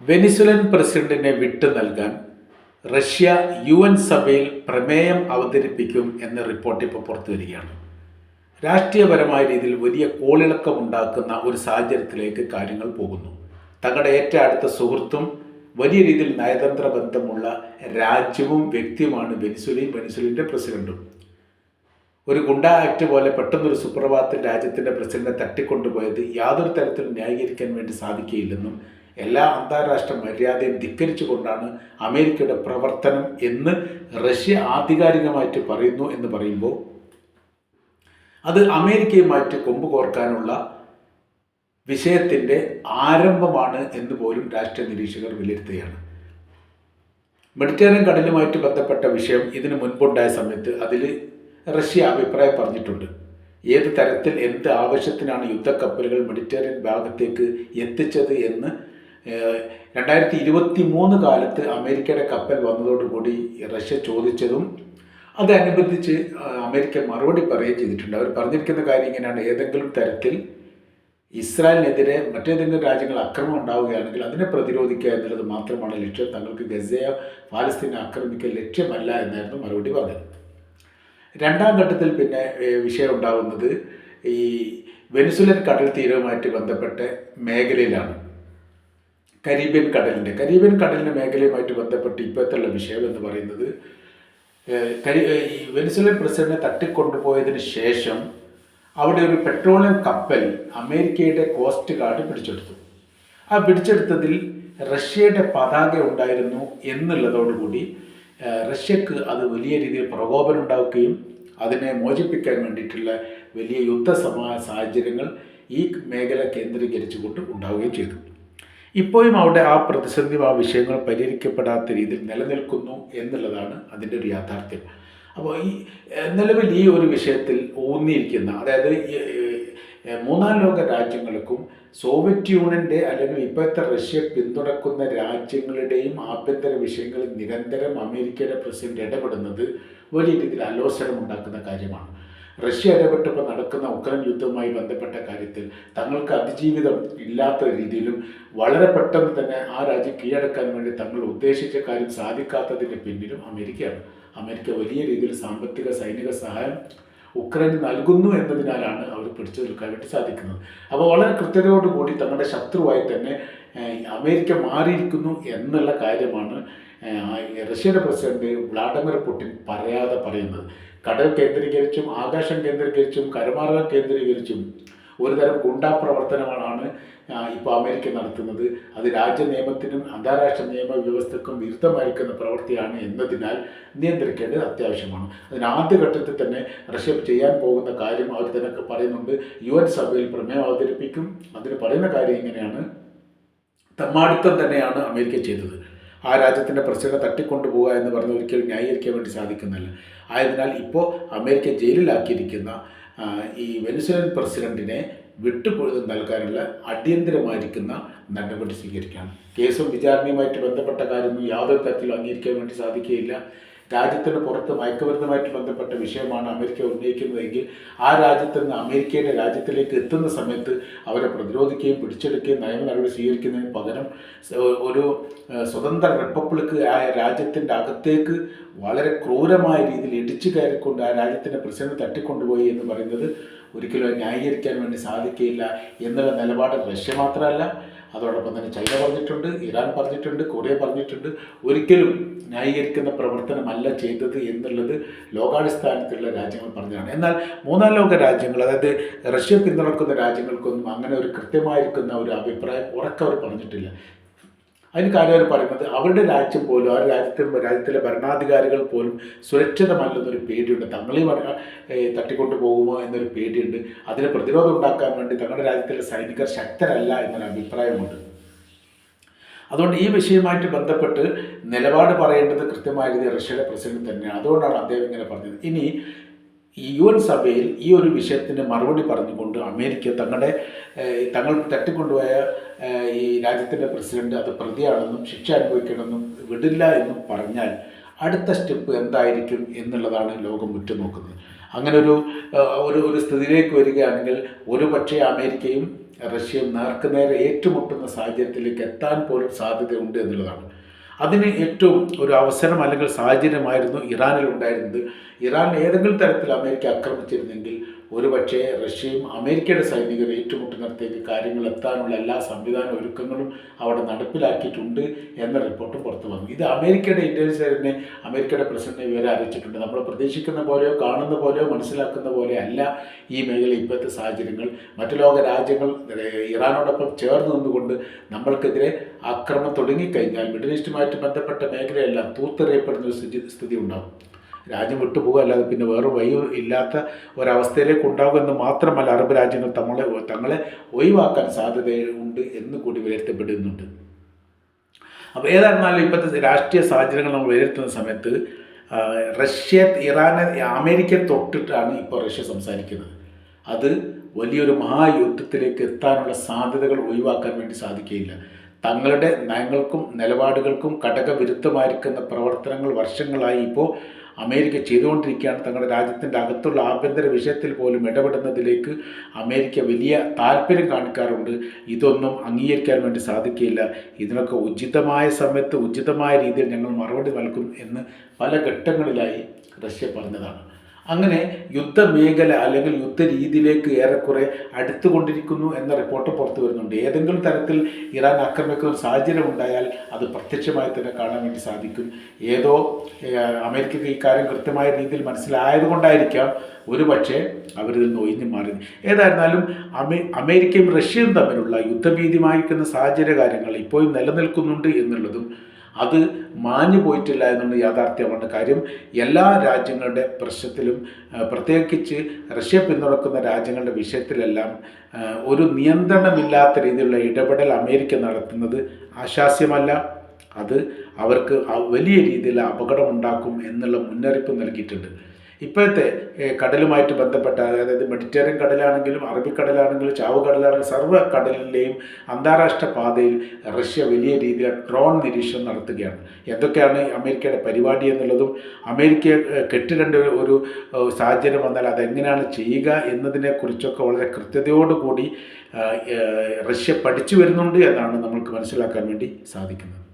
Venezuelan പ്രസിഡന്റിനെ വിട്ടു നൽകാൻ റഷ്യ യു എൻ സഭയിൽ പ്രമേയം അവതരിപ്പിക്കും എന്ന റിപ്പോർട്ട് ഇപ്പോൾ പുറത്തു വരികയാണ്. രാഷ്ട്രീയപരമായ രീതിയിൽ വലിയ കോളിളക്കമുണ്ടാക്കുന്ന ഒരു സാഹചര്യത്തിലേക്ക് കാര്യങ്ങൾ പോകുന്നു. തങ്ങളുടെ ഏറ്റവും അടുത്ത സുഹൃത്തും വലിയ രീതിയിൽ നയതന്ത്ര ബന്ധമുള്ള രാജ്യവും വ്യക്തിയുമാണ് വെനിസുലയും വെനിസുലിന്റെ പ്രസിഡന്റും. ഒരു ഗുണ്ട ആക്ട് പോലെ പെട്ടെന്നൊരു സുപ്രഭാതത്തിൽ രാജ്യത്തിന്റെ പ്രസിഡന്റിനെ തട്ടിക്കൊണ്ടുപോയത് യാതൊരു തരത്തിലും ന്യായീകരിക്കാൻ വേണ്ടി സാധിക്കുകയില്ലെന്നും എല്ലാ അന്താരാഷ്ട്ര മര്യാദയും ധിക്കരിച്ചുകൊണ്ടാണ് അമേരിക്കയുടെ പ്രവർത്തനം എന്ന് റഷ്യ ആധികാരികമായിട്ട് പറയുന്നു എന്ന് പറയുമ്പോൾ അത് അമേരിക്കയുമായിട്ട് കൊമ്പ് കോർക്കാനുള്ള വിഷയത്തിന്റെ ആരംഭമാണ് എന്ന് പോലും രാഷ്ട്രീയ നിരീക്ഷകർ വിലയിരുത്തുകയാണ്. മെഡിറ്ററേനിയൻ കടലുമായിട്ട് ബന്ധപ്പെട്ട വിഷയം ഇതിന് മുൻപുണ്ടായ സമയത്ത് അതിൽ റഷ്യ അഭിപ്രായം പറഞ്ഞിട്ടുണ്ട്. ഏത് തരത്തിൽ എന്ത് ആവശ്യത്തിനാണ് യുദ്ധക്കപ്പലുകൾ മെഡിറ്ററേനിയൻ ഭാഗത്തേക്ക് എത്തിച്ചത് എന്ന് രണ്ടായിരത്തി ഇരുപത്തി മൂന്ന് കാലത്ത് അമേരിക്കയുടെ കപ്പൽ വന്നതോടുകൂടി റഷ്യ ചോദിച്ചതും അതനുബന്ധിച്ച് അമേരിക്ക മറുപടി പറയുകയും ചെയ്തിട്ടുണ്ട്. അവർ പറഞ്ഞിരിക്കുന്ന കാര്യം ഇങ്ങനെയാണ്. ഏതെങ്കിലും തരത്തിൽ ഇസ്രായേലിനെതിരെ മറ്റേതെങ്കിലും രാജ്യങ്ങൾ അക്രമം ഉണ്ടാവുകയാണെങ്കിൽ അതിനെ പ്രതിരോധിക്കുക എന്നുള്ളത് മാത്രമാണ് ലക്ഷ്യം. തങ്ങൾക്ക് ഗസയെ പാലസ്തീനെ ആക്രമിക്കൽ ലക്ഷ്യമല്ല എന്നായിരുന്നു മറുപടി പറഞ്ഞത്. രണ്ടാം ഘട്ടത്തിൽ പിന്നെ വിഷയം ഉണ്ടാകുന്നത് ഈ വെനിസുലൻ കടൽ തീരവുമായിട്ട് ബന്ധപ്പെട്ട മേഖലയിലാണ്. കരീബിയൻ കടലിന്റെ കരീബിയൻ കടലിന്റെ മേഖലയുമായിട്ട് ബന്ധപ്പെട്ട് ഇപ്പോഴത്തുള്ള വിഷയം എന്ന് പറയുന്നത് വെനിസുലൻ പ്രസിഡന്റിനെ തട്ടിക്കൊണ്ടുപോയതിന് ശേഷം അവിടെ ഒരു പെട്രോളിയം കപ്പൽ അമേരിക്കയുടെ കോസ്റ്റ് ഗാർഡ് പിടിച്ചെടുത്തു. ആ പിടിച്ചെടുത്തതിൽ റഷ്യയുടെ പതാക ഉണ്ടായിരുന്നു എന്നുള്ളതോടുകൂടി റഷ്യക്ക് അത് വലിയ രീതിയിൽ പ്രകോപനം ഉണ്ടാക്കുകയും അതിനെ മോചിപ്പിക്കാൻ വേണ്ടിയിട്ടുള്ള വലിയ യുദ്ധ സമാ സാഹചര്യങ്ങൾ ഈ മേഖല കേന്ദ്രീകരിച്ചുകൊണ്ട് ഉണ്ടാവുകയും ചെയ്തു. ഇപ്പോഴും അവിടെ ആ പ്രതിസന്ധി ആ വിഷയങ്ങൾ പരിഹരിക്കപ്പെടാത്ത രീതിയിൽ നിലനിൽക്കുന്നു എന്നുള്ളതാണ് അതിന്റെ ഒരു യാഥാർത്ഥ്യം. അപ്പോൾ ഈ നിലവിൽ ഈ ഒരു വിഷയത്തിൽ ഊന്നിയിരിക്കുന്ന അതായത് മൂന്നാം ലോക രാജ്യങ്ങൾക്കും സോവിയറ്റ് യൂണിയന്റെ അല്ലെങ്കിൽ ഇപ്പോഴത്തെ റഷ്യ പിന്തുണക്കുന്ന രാജ്യങ്ങളുടെയും ആഭ്യന്തര വിഷയങ്ങളിൽ നിരന്തരം അമേരിക്കയുടെ പ്രസിഡന്റ് ഇടപെടുന്നത് വലിയ രീതിയിൽ അലോസരമുണ്ടാക്കുന്ന കാര്യമാണ്. റഷ്യ ഇടപെട്ടപ്പോൾ നടക്കുന്ന ഉക്രൈൻ യുദ്ധവുമായി ബന്ധപ്പെട്ട കാര്യത്തിൽ തങ്ങൾക്ക് അതിജീവിതം ഇല്ലാത്ത രീതിയിലും വളരെ പെട്ടെന്ന് തന്നെ ആ രാജ്യം കീഴടക്കാൻ വേണ്ടി തങ്ങൾ ഉദ്ദേശിച്ച കാര്യം സാധിക്കാത്തതിന്റെ പിന്നിലും അമേരിക്കയാണ്. അമേരിക്ക വലിയ രീതിയിൽ സാമ്പത്തിക സൈനിക സഹായം ഉക്രൈന് നൽകുന്നു എന്നതിനാലാണ് അവർ പിടിച്ചു നിൽക്കാൻ വേണ്ടി സാധിക്കുന്നത്. അപ്പോൾ വളരെ കൃത്യതയോടുകൂടി തങ്ങളുടെ ശത്രുവായി തന്നെ അമേരിക്ക മാറിയിരിക്കുന്നു എന്നുള്ള കാര്യമാണ് റഷ്യയുടെ പ്രസിഡന്റ് വ്ളാഡിമിർ പുടിൻ പറയാതെ പറയുന്നത്. കടൽ കേന്ദ്രീകരിച്ചും ആകാശം കേന്ദ്രീകരിച്ചും കരമാർഗം കേന്ദ്രീകരിച്ചും ഒരുതരം ഗുണ്ടാ പ്രവർത്തനമാണ് ഇപ്പോൾ അമേരിക്ക നടത്തുന്നത്. അത് രാജ്യ നിയമത്തിനും അന്താരാഷ്ട്ര നിയമ വ്യവസ്ഥക്കും വിരുദ്ധമായിരിക്കുന്ന പ്രവൃത്തിയാണ് എന്നതിനാൽ നിയന്ത്രിക്കേണ്ടത് അത്യാവശ്യമാണ്. അതിന് ആദ്യഘട്ടത്തിൽ തന്നെ റഷ്യ ചെയ്യാൻ പോകുന്ന കാര്യം അവർ തന്നെ പറയുന്നുണ്ട്. യു എൻ സഭയിൽ പ്രമേയം അവതരിപ്പിക്കും. അതിന് പറയുന്ന കാര്യം ഇങ്ങനെയാണ്. തമ്മാടിത്തം തന്നെയാണ് അമേരിക്ക ചെയ്തത്. ആ രാജ്യത്തിന്റെ പ്രസിഡന്റ് തട്ടിക്കൊണ്ടുപോകുക എന്ന് പറഞ്ഞ് ഒരിക്കലും ന്യായീകരിക്കാൻ വേണ്ടി സാധിക്കുന്നില്ല. ആയതിനാൽ ഇപ്പോൾ അമേരിക്ക ജയിലിലാക്കിയിരിക്കുന്ന ഈ വെനിസുലൻ പ്രസിഡന്റിനെ വിട്ടുപോയത് നൽകാനുള്ള അടിയന്തരമായിരിക്കുന്ന നടപടി സ്വീകരിക്കുകയാണ് കേസും വിചാരണയുമായിട്ട് ബന്ധപ്പെട്ട കാര്യമൊന്നും യാതൊരു തരത്തിലും അംഗീകരിക്കാൻ വേണ്ടി സാധിക്കുകയില്ല. രാജ്യത്തിന് പുറത്ത് മയക്കുമരുന്നുമായിട്ട് ബന്ധപ്പെട്ട വിഷയമാണ് അമേരിക്ക ഉന്നയിക്കുന്നതെങ്കിൽ ആ രാജ്യത്ത് നിന്ന് അമേരിക്കയുടെ രാജ്യത്തിലേക്ക് എത്തുന്ന സമയത്ത് അവരെ പ്രതിരോധിക്കുകയും പിടിച്ചെടുക്കുകയും നിയമ നടപടി സ്വീകരിക്കുന്നതിന് പകരം ഒരു സ്വതന്ത്ര റിപ്പബ്ലിക് ആയ രാജ്യത്തിന്റെ അകത്തേക്ക് വളരെ ക്രൂരമായ രീതിയിൽ ഇടിച്ചു കയറിക്കൊണ്ട് ആ രാജ്യത്തിന്റെ പ്രസിഡന്റ് തട്ടിക്കൊണ്ടുപോയി എന്ന് പറയുന്നത് ഒരിക്കലും ന്യായീകരിക്കാൻ വേണ്ടി സാധിക്കുകയില്ല എന്നുള്ള നിലപാട് റഷ്യ മാത്രമല്ല. അതോടൊപ്പം തന്നെ ചൈന പറഞ്ഞിട്ടുണ്ട് ഇറാൻ പറഞ്ഞിട്ടുണ്ട് കൊറിയ പറഞ്ഞിട്ടുണ്ട്. ഒരിക്കലും ന്യായീകരിക്കുന്ന പ്രവർത്തനമല്ല ചെയ്തത് എന്നുള്ളത് ലോകാടിസ്ഥാനത്തിലുള്ള രാജ്യങ്ങൾ പറഞ്ഞതാണ്. എന്നാൽ മൂന്നാം ലോക രാജ്യങ്ങൾ അതായത് റഷ്യ പിന്തുണക്കുന്ന രാജ്യങ്ങൾക്കൊന്നും അങ്ങനെ ഒരു കൃത്യമായിരിക്കുന്ന ഒരു അഭിപ്രായം ഉറക്കെ അവർ പറഞ്ഞിട്ടില്ല. അതിന് കാര്യം പറയുന്നത് അവരുടെ രാജ്യം പോലും ആ രാജ്യത്തെ രാജ്യത്തിലെ ഭരണാധികാരികൾ പോലും സുരക്ഷിതമല്ലെന്നൊരു പേടിയുണ്ട്. തങ്ങളെ തട്ടിക്കൊണ്ടു പോകുമോ എന്നൊരു പേടിയുണ്ട്. അതിന് പ്രതിരോധം ഉണ്ടാക്കാൻ വേണ്ടി തങ്ങളുടെ രാജ്യത്തിലെ സൈനികർ ശക്തരല്ല എന്നൊരു അഭിപ്രായമുണ്ട്. അതുകൊണ്ട് ഈ വിഷയവുമായിട്ട് ബന്ധപ്പെട്ട് നിലപാട് പറയേണ്ടത് കൃത്യമായ രീതി റഷ്യയുടെ പ്രസിഡന്റ് തന്നെയാണ്. അതുകൊണ്ടാണ് അദ്ദേഹം ഇങ്ങനെ പറഞ്ഞത്. ഇനി യു എൻ സഭയിൽ ഈ ഒരു വിഷയത്തിന് മറുപടി പറഞ്ഞുകൊണ്ട് അമേരിക്ക തങ്ങളുടെ തങ്ങൾ തട്ടിക്കൊണ്ടുപോയ ഈ രാജ്യത്തിന്റെ പ്രസിഡന്റ് അത് പ്രതിയാണെന്നും ശിക്ഷ അനുഭവിക്കണമെന്നും വിടില്ല എന്നും പറഞ്ഞാൽ അടുത്ത സ്റ്റെപ്പ് എന്തായിരിക്കും എന്നുള്ളതാണ് ലോകം ഉറ്റുനോക്കുന്നത്. അങ്ങനെ ഒരു ഒരു ഒരു സ്ഥിതിയിലേക്ക് വരികയാണെങ്കിൽ ഒരു പക്ഷേ അമേരിക്കയും റഷ്യയും നേർക്കുനേരെ ഏറ്റുമുട്ടുന്ന സാഹചര്യത്തിലേക്ക് എത്താൻ പോലും സാധ്യതയുണ്ട് എന്നുള്ളതാണ്. അതിന് ഏറ്റവും ഒരു അവസരം അല്ലെങ്കിൽ സാഹചര്യമായിരുന്നു ഇറാനിൽ ഉണ്ടായിരുന്നത്. ഇറാൻ ഏതെങ്കിലും തരത്തിൽ അമേരിക്ക ആക്രമിച്ചിരുന്നെങ്കിൽ ഒരുപക്ഷേ റഷ്യയും അമേരിക്കയുടെ സൈനികർ ഏറ്റുമുട്ടുന്നിടത്തേക്ക് കാര്യങ്ങൾ എത്താനുള്ള എല്ലാ സംവിധാന ഒരുക്കങ്ങളും അവിടെ നടപ്പിലാക്കിയിട്ടുണ്ട് എന്ന റിപ്പോർട്ട് പുറത്തു വന്നു. ഇത് അമേരിക്കയുടെ ഇന്റലിജൻസിനെ അമേരിക്കയുടെ പ്രസിഡന്റിനെ വിവരം അറിയിച്ചിട്ടുണ്ട്. നമ്മൾ പ്രതീക്ഷിക്കുന്ന പോലെയോ കാണുന്ന പോലെയോ മനസ്സിലാക്കുന്ന പോലെയോ അല്ല ഈ മേഖല ഇപ്പോഴത്തെ സാഹചര്യങ്ങൾ. മറ്റു ലോക രാജ്യങ്ങൾ ഇറാനോടൊപ്പം ചേർന്ന് നിന്നുകൊണ്ട് നമ്മൾക്കെതിരെ ആക്രമണം തുടങ്ങിക്കഴിഞ്ഞാൽ മിഡിൽ ഈസ്റ്റുമായിട്ട് ബന്ധപ്പെട്ട മേഖലയെല്ലാം തൂത്തെറിയപ്പെടുന്ന ഒരു സ്ഥിതി സ്ഥിതി ഉണ്ടാകും. രാജ്യം വിട്ടുപോകുക അല്ലാതെ പിന്നെ വേറെ വഴി ഇല്ലാത്ത ഒരവസ്ഥയിലേക്ക് ഉണ്ടാകുമെന്ന് മാത്രമല്ല അറബ് രാജ്യങ്ങൾ തങ്ങളെ തങ്ങളെ ഒഴിവാക്കാൻ സാധ്യതയുണ്ട് എന്ന് കൂടി വിലയിരുത്തപ്പെടുന്നുണ്ട്. അപ്പോൾ ഏതായിരുന്നാലും ഇപ്പോഴത്തെ രാഷ്ട്രീയ സാഹചര്യങ്ങൾ നമ്മൾ വിലയിരുത്തുന്ന സമയത്ത് റഷ്യ ഇറാനെ അമേരിക്ക തൊട്ടിട്ടാണ് ഇപ്പോൾ റഷ്യ സംസാരിക്കുന്നത്. അത് വലിയൊരു മഹായുദ്ധത്തിലേക്ക് എത്താനുള്ള സാധ്യതകൾ ഒഴിവാക്കാൻ വേണ്ടി സാധിക്കുകയില്ല. തങ്ങളുടെ നയങ്ങൾക്കും നിലപാടുകൾക്കും ഘടകവിരുദ്ധമായിരിക്കുന്ന പ്രവർത്തനങ്ങൾ വർഷങ്ങളായി ഇപ്പോൾ അമേരിക്ക ചെയ്തുകൊണ്ടിരിക്കുകയാണ്. തങ്ങളുടെ രാജ്യത്തിന്റെ അകത്തുള്ള ആഭ്യന്തര വിഷയത്തിൽ പോലും ഇടപെടുന്നതിലേക്ക് അമേരിക്ക വലിയ താല്പര്യം കാണിക്കാറുണ്ട്. ഇതൊന്നും അംഗീകരിക്കാൻ വേണ്ടി സാധിക്കില്ല ഇതിനൊക്കെ ഉചിതമായ സമയത്ത് ഉചിതമായ രീതിയിൽ ഞങ്ങൾ മറുപടി നൽകും എന്ന് പല ഘട്ടങ്ങളിലായി റഷ്യ പറഞ്ഞതാണ്. അങ്ങനെ യുദ്ധമേഖല അല്ലെങ്കിൽ യുദ്ധരീതിയിലേക്ക് ഏറെക്കുറെ അടുത്തുകൊണ്ടിരിക്കുന്നു എന്ന റിപ്പോർട്ട് പുറത്തു വരുന്നുണ്ട്. ഏതെങ്കിലും തരത്തിൽ ഇറാൻ ആക്രമിക്കുന്ന സാഹചര്യം ഉണ്ടായാൽ അത് പ്രത്യക്ഷമായി തന്നെ കാണാൻ വേണ്ടി സാധിക്കും. ഏതോ അമേരിക്കയ്ക്ക് ഈ കാര്യം കൃത്യമായ രീതിയിൽ മനസ്സിലായതുകൊണ്ടായിരിക്കാം ഒരു പക്ഷേ അവരിൽ നിന്ന് ഒഴിഞ്ഞു മാറി ഏതായിരുന്നാലും അമേ അമേരിക്കയും റഷ്യയും തമ്മിലുള്ള യുദ്ധഭീതിമായിരിക്കുന്ന സാഹചര്യ കാര്യങ്ങൾ ഇപ്പോഴും നിലനിൽക്കുന്നുണ്ട് എന്നുള്ളതും അത് മാഞ്ഞു പോയിട്ടില്ല എന്നുള്ള യാഥാർത്ഥ്യമാണ് കാര്യം എല്ലാ രാജ്യങ്ങളുടെ പ്രശ്നത്തിലും പ്രത്യേകിച്ച് റഷ്യ പിന്തുണക്കുന്ന രാജ്യങ്ങളുടെ വിഷയത്തിലെല്ലാം ഒരു നിയന്ത്രണമില്ലാത്ത രീതിയിലുള്ള ഇടപെടൽ അമേരിക്ക നടത്തുന്നത് ആശാസ്യമല്ല. അത് അവർക്ക് വലിയ രീതിയിൽ അപകടമുണ്ടാക്കും എന്നുള്ള മുന്നറിയിപ്പ് നൽകിയിട്ടുണ്ട്. ഇപ്പോഴത്തെ കടലുമായിട്ട് ബന്ധപ്പെട്ട അതായത് മെഡിറ്ററേനിയൻ കടലാണെങ്കിലും അറബിക്കടലാണെങ്കിലും ചാവുകടലാണെങ്കിലും സർവ കടലിലെയും അന്താരാഷ്ട്ര പാതയിൽ റഷ്യ വലിയ രീതിയിൽ ഡ്രോൺ നിരീക്ഷണം നടത്തുകയാണ്. എന്തൊക്കെയാണ് അമേരിക്കയുടെ പരിപാടി എന്നുള്ളതും അമേരിക്ക കെട്ടിടേണ്ട ഒരു- സാഹചര്യം വന്നാൽ അതെങ്ങനെയാണ് ചെയ്യുക എന്നതിനെക്കുറിച്ചൊക്കെ വളരെ കൃത്യതയോടുകൂടി റഷ്യ പഠിച്ചു വരുന്നുണ്ട് എന്നാണ് നമ്മൾക്ക് മനസ്സിലാക്കാൻ വേണ്ടി സാധിക്കുന്നത്.